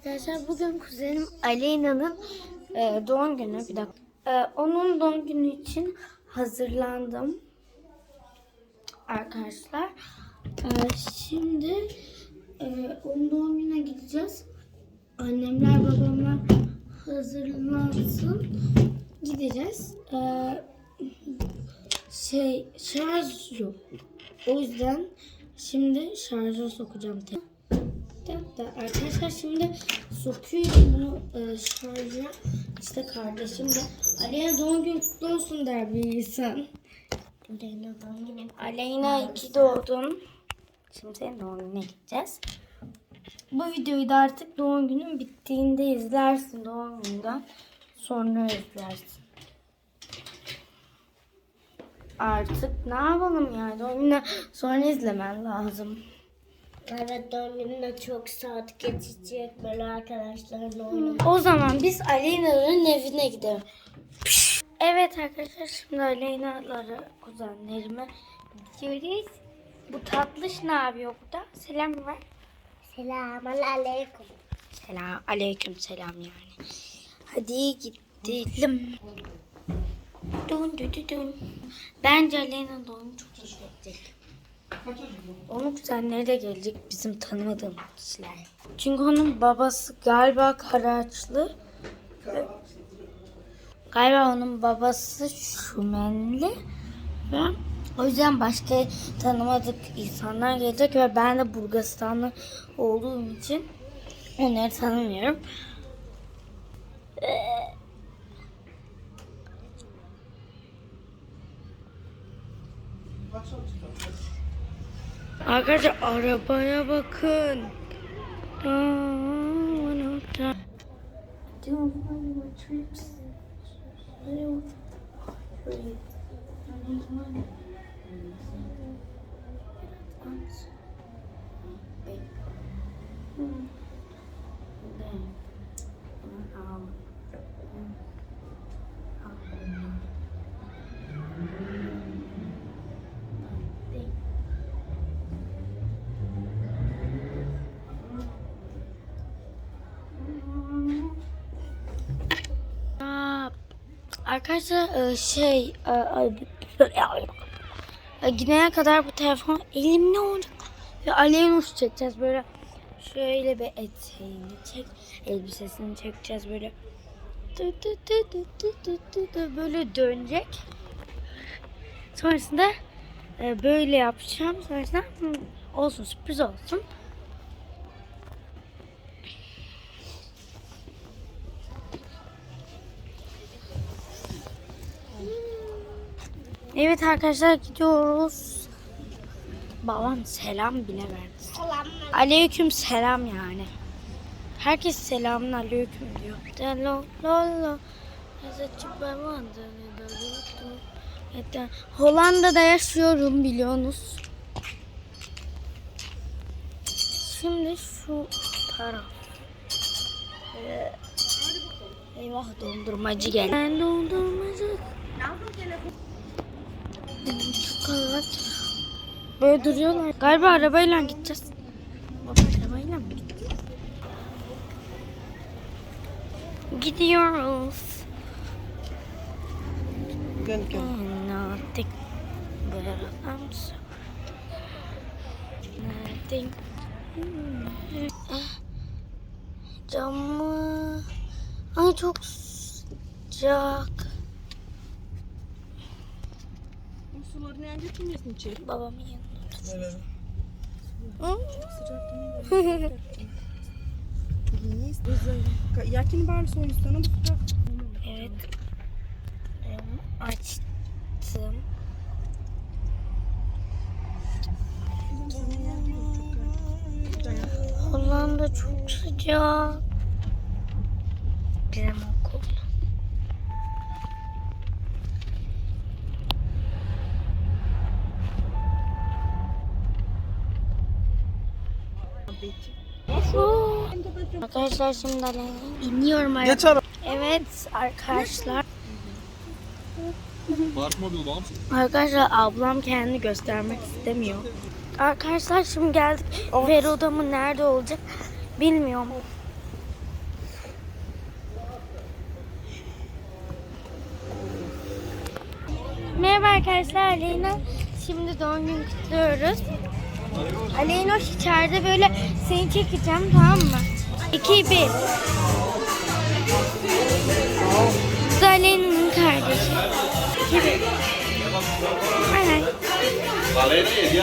Arkadaşlar bugün kuzenim Aleyna'nın e, doğum günü. Bir dakika. E, onun doğum günü için hazırlandım. Arkadaşlar. E, şimdi e, onun doğum gününe gideceğiz. Annemler babamlar hazırlansın. Gideceğiz. E, şey şarj yok. O yüzden şimdi şarja sokacağım. Da arkadaşlar şimdi sokuyorum bunu e, şarja. İşte kardeşim de Aleyna doğum günü kutlu olsun der bir insan. Aleyna doğum günü. Aleyna iki doğdun. Şimdi senin doğum gününe gideceğiz. Bu videoyu da artık doğum günün bittiğinde izlersin doğum gününden. Sonra izlersin. Artık ne yapalım yani doğum günden sonra izlemen lazım. Evet gününe çok saat geçecek böyle arkadaşlarla oynamak. O zaman biz Aleyna'ların evine gidelim. Evet arkadaşlar şimdi Aleyna'ları kuzenlerime gidiyoruz. Bu tatlış ne yapıyor burada? Selam ver. Selamun aleyküm. Selam aleyküm selam yani. Hadi gidelim. Dön dön, dön. Bence Aleyna doğum çok iyi. Onun kuzenleri de gelecek bizim tanımadığımız kişiler. Çünkü onun babası galiba Karaçlı. Galiba onun babası Şumenli. Ve o yüzden başka tanımadık insanlar gelecek ve ben de Burgastanlı olduğum için onları tanımıyorum. Arkadaşlar arabaya bakın. Aa, Arkadaşlar e, şey e, e, gidene kadar bu telefon elimde olacak? Ve Aleyhus çekeceğiz? Böyle şöyle bir eteğini çek elbisesini çekeceğiz böyle. Böyle dönecek. Sonrasında böyle yapacağım. Sonrasında olsun sürpriz olsun Evet arkadaşlar gidiyoruz. Babam selam bile verdi. Selam. Aleyküm selam yani. Herkes selamun aleyküm diyor. Lo lo lo. Evet, Hollanda'da yaşıyorum biliyorsunuz. Şimdi şu taraf. Ee, Eyvah dondurmacı geldi. Ben dondurmacı. Çok. Böyle duruyorlar. Galiba arabayla gideceğiz. Baba arabayla mı gideceğiz? Gidiyoruz. Gön gön. Nothing I'm so nothing. Ah, Camı. Ay çok sıcak. O suları ne götürmeyesin içeri? Babamın yanında. Evet. Hı? Sıcak Yakini bari soyunsana bu sıcak. Evet. Açtım. Hollanda çok sıcak. Bizim Arkadaşlar şimdi iniyorum artık. Geçer. Evet arkadaşlar. arkadaşlar ablam kendini göstermek istemiyor. Arkadaşlar şimdi geldik. Ver odamı nerede olacak bilmiyorum. Merhaba arkadaşlar Leyla. Şimdi doğum günü kutluyoruz. Aleyna içeride böyle seni çekeceğim tamam mı? 2 1 Bu da Aleyna'nın kardeşi. 2 1 Aynen.